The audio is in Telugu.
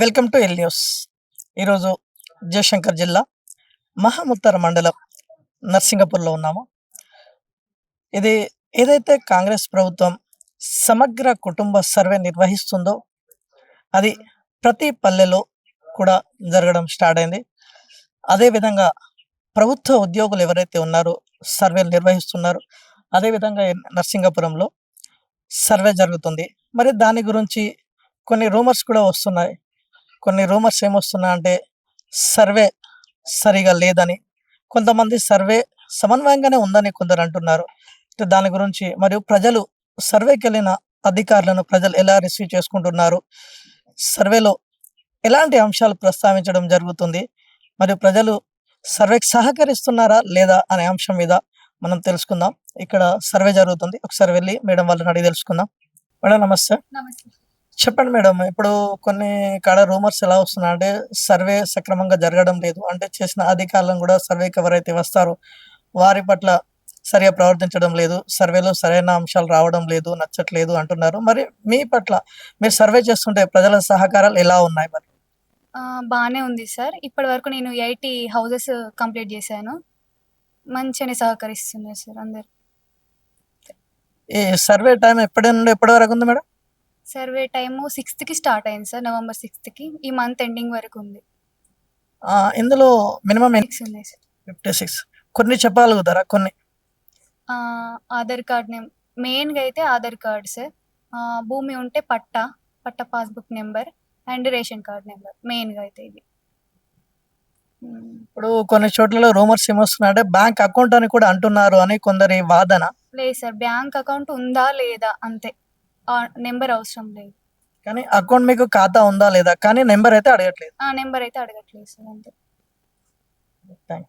వెల్కమ్ టు ఎల్ న్యూస్ ఈరోజు జయశంకర్ జిల్లా మహాముత్తర మండలం నర్సింగపూర్లో ఉన్నాము. ఇది ఏదైతే కాంగ్రెస్ ప్రభుత్వం సమగ్ర కుటుంబ సర్వే నిర్వహిస్తుందో అది ప్రతి పల్లెలో కూడా జరగడం స్టార్ట్ అయింది. అదేవిధంగా ప్రభుత్వ ఉద్యోగులు ఎవరైతే ఉన్నారో సర్వేలు నిర్వహిస్తున్నారు. అదేవిధంగా నర్సింగపురంలో సర్వే జరుగుతుంది. మరి దాని గురించి కొన్ని రూమర్స్ కూడా వస్తున్నాయి. కొన్ని రూమర్స్ ఏమొస్తున్నా అంటే సర్వే సరిగా లేదని. కొంతమంది సర్వే సమన్వయంగానే ఉందని కొందరు అంటున్నారు. దాని గురించి మరియు ప్రజలు సర్వేకి వెళ్ళిన అధికారులను ప్రజలు ఎలా రిసీవ్ చేసుకుంటున్నారు? సర్వేలో ఎలాంటి అంశాలు ప్రస్తావించడం జరుగుతుంది? మరియు ప్రజలు సర్వేకి సహకరిస్తున్నారా లేదా అనే అంశం మీద మనం తెలుసుకుందాం. ఇక్కడ సర్వే జరుగుతుంది. ఒకసారి వెళ్ళి మేడం వాళ్ళని అడిగి తెలుసుకుందాం. మేడం నమస్తే. నమస్తే. చెప్పండి మేడం ఇప్పుడు కొన్ని కాడ రూమర్స్ ఎలా వస్తున్నాయి? అంటే సర్వే సక్రమంగా జరగడం లేదు. అంటే చేసిన అధికారులను కూడా సర్వేకి ఎవరైతే వస్తారో వారి పట్ల సరిగా ప్రవర్తించడం లేదు. సర్వేలో సరైన అంశాలు రావడం లేదు నచ్చట్లేదు అంటున్నారు. మరి మీ పట్ల మీరు సర్వే చేస్తుంటే ప్రజల సహకారాలు ఎలా ఉన్నాయి మరి? బాగానే ఉంది సార్. ఇప్పటి వరకు నేను ఎయిటీ హౌసెస్ కంప్లీట్ చేశాను. మంచిగానే సహకరిస్తున్నారు సార్ అందరు. ఈ సర్వే టైం ఎప్పటి నుండి ఎప్పటి వరకు ఉంది మేడం? సర్వే టైము సిక్స్త్కి స్టార్ట్ అయింది సార్ నవంబర్ సిక్స్త్కి ఈ మంత్ ఎండింగ్ వరకు ఉంది. ఆ, ఇందులో మినిమం సిక్స్ ఉన్నాయి సార్. Fifty six. కొన్ని చెప్పగలుగుతారా? కొన్ని. ఆ, ఆధార్ కార్డ్ నేమ్ మెయిన్గా అయితే ఆధార్ కార్డ్ సార్. ఆ, భూమి ఉంటే patta patta passbook number and ration card number మెయిన్గా అయితే ఇది. ఇప్పుడు కొన్ని చోట్ల రూమర్స్ ఏమొస్తున్నాయి అంటే బ్యాంక్ అకౌంట్ అని కూడా అంటున్నారు అని కొందరి వాదన. లేదు సార్ బ్యాంక్ అకౌంట్ ఉందా లేదా అంతే. నెంబర్ అవసరం లేదు. కానీ అకౌంట్ మీకు ఖాతా ఉందా లేదా? కానీ నెంబర్ అయితే అడగట్లేదు. ఆ నెంబర్ అయితే అడగట్లేదు సార్ అంతే. థ్యాంక్